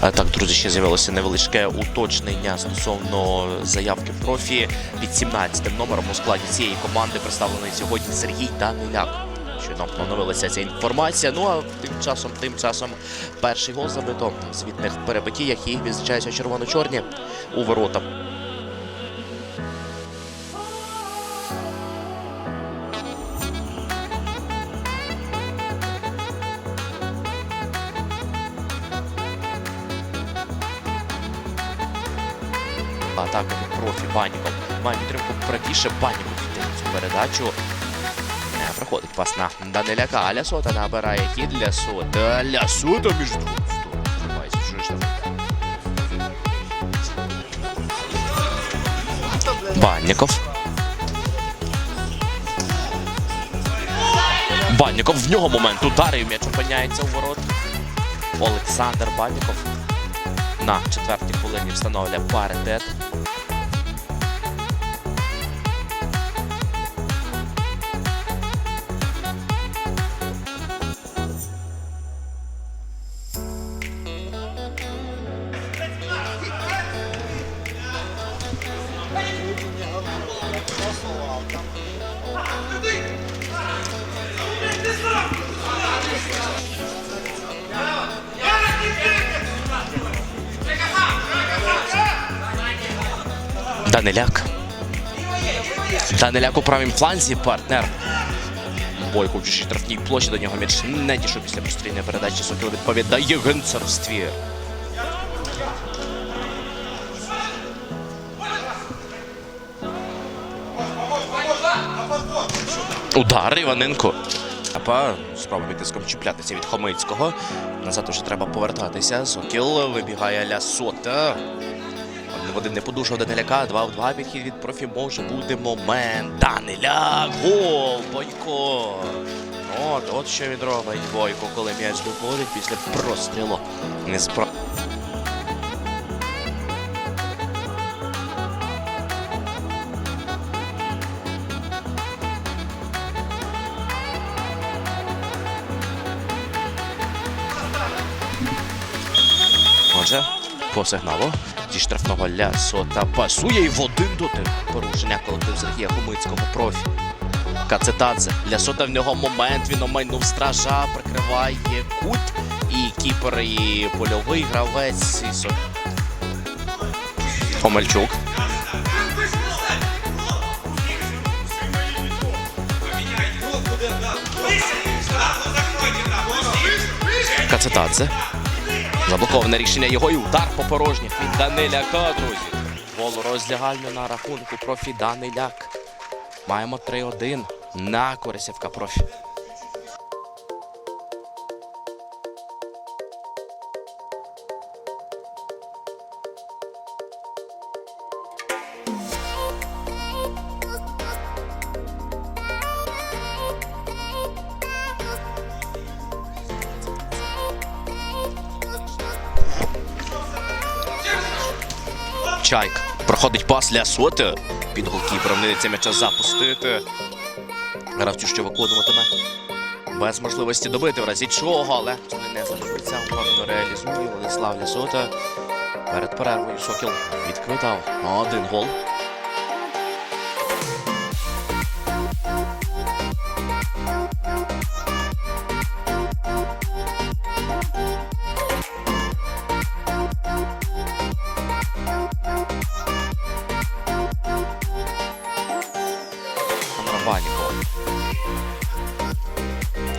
Так, друзі, ще з'явилося невеличке уточнення стосовно заявки профі під 17 номером у складі цієї команди представлений сьогодні Сергій Даниляк. Щойно поновилася ця інформація. Ну а тим часом, тим часом, перший гол забито в звітних перебиттях, і відзначаються червоно-чорні у ворота. Атака від профі Баніков. Має підтримку правіше Баніков цю передачу. Не проходить пас на Даниляка. А Лясота набирає хід Лясота. Лясота між двох сторон. Тримається Жижнев. Банніков. Банніков в нього момент ударив, м'яч опиняється у ворот. Олександр Банніков на четвертій хвилині встановлює паритет. Даниляк. Даниляк у правім фланзі партнер. Бойко в чужій штрафній площі до нього м'яч не дійшов після прострільної передачі. Сокіл відповідає генцерстві. Удар Іваненко. Апа спроба відтиском чіплятися від Хомицького. Назад уже треба повертатися. Сокіл вибігає Лясота. Один в один не подушав Даниляка. Два в два підхід від профі може бути момент. Даниляк, гол, Бойко. От, от що він робить Бойко, коли м'яч доходить після прострілу. Не спро... Отже, по сигналу зі штрафного лясота пасує і в один дотик порушення колектив Сергія Хумицького профі. Кацетадзе. Лясота в нього момент. Він омайнув стража, прикриває кут. І кіпер, і польовий гравець. І со... Омельчук. Кацетадзе. Заблоковане рішення його і удар по порожніх від Даниляка, друзі. Гол розлягально на рахунку профі Даниляк. Маємо 3-1 на користь профі. Чайк. Проходить пас для соти. Під голкіпером не м'яча запустити. Гравцю, що виконуватиме. Без можливості добити в разі чого, але не залишиться. Впевнено реалізує Владислав Лясота. Перед перервою Сокіл відквитав один гол.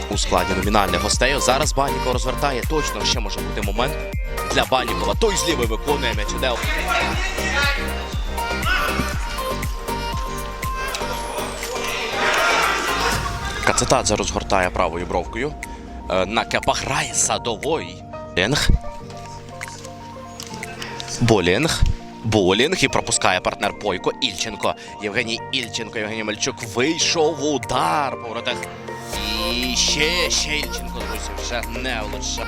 У складі номінальних гостей. Зараз Баніков розвертає. Точно ще може бути момент для Банікова. Той з лівої виконує м'яч. іде. Кацетадзе розгортає правою бровкою. Е, На кепах грає садовий. Ленг. Болінг. Болінг і пропускає партнер Бойко Ільченко. Євгеній Ільченко, Євгеній Мальчук вийшов удар по воротах. І ще, ще Ільченко, друзі, вже не влучше.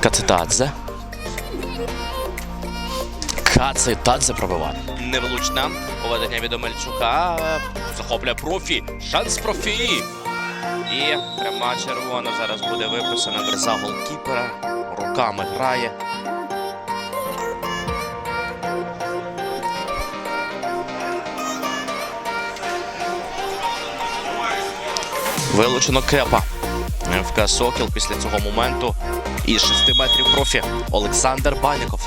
Кацетадзе. Кацетадзе пробиває. Невлучне поведення від Омельчука. Захоплює профі. Шанс профі. І пряма червона зараз буде виписана за голкіпера. руками грає. Вилучено кепа. ФК Сокіл після цього моменту. Із 6 метрів профі Олександр Банніков.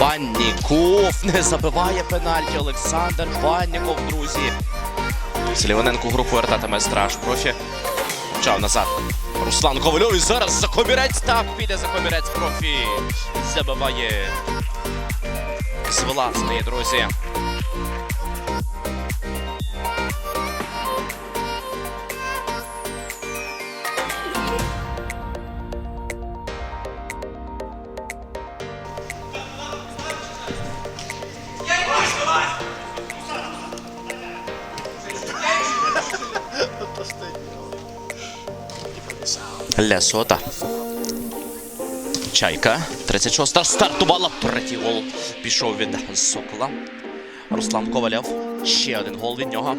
Банніков не забиває пенальті. Олександр Банніков, друзі. Сліваненко групу вертатиме страж профі. Почав назад. Руслан Ковальов і зараз за комірець. Так, піде за комірець профі. Забиває. З власної, друзі. Лясота. Чайка. 36-та. Стартувала. Третій гол. Пішов від Сокола. Руслан Ковальов. Ще один гол від нього.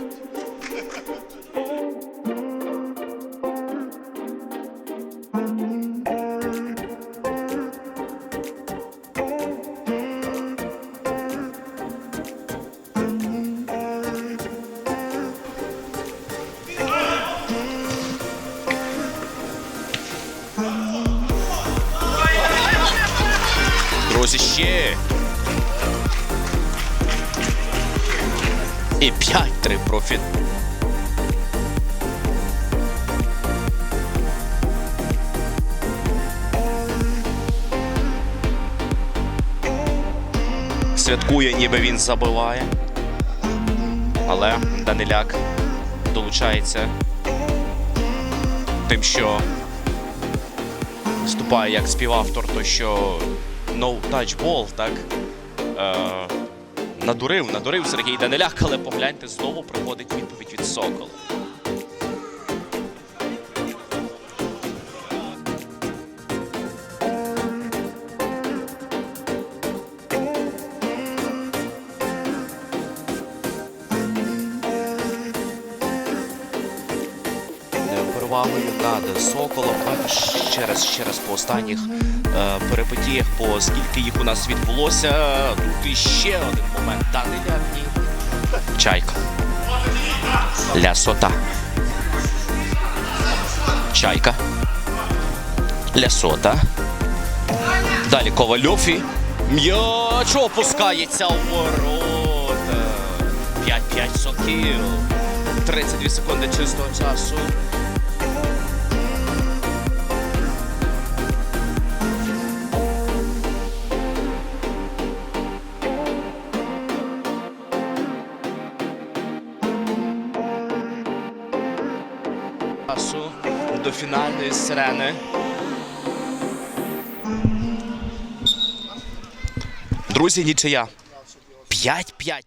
Друзі, ще. І 5-3 профіт. Святкує, ніби він забиває. Але Даниляк долучається тим, що вступає як співавтор, то що no touch ball, так? Е, надурив, надурив Сергій Даниляк, але погляньте, знову приходить відповідь від Сокола. Перевагою над Соколом. Ще раз, ще раз по останніх е, перипетіях, по скільки їх у нас відбулося. Тут іще один момент. Даниля ні. Чайка. Лясота. Чайка. Лясота. Далі Ковальов і м'яч опускається у ворота. 5-5 сокіл. 32 секунди чистого часу. Часу до фінальної сирени. Друзі, нічия. 5-5.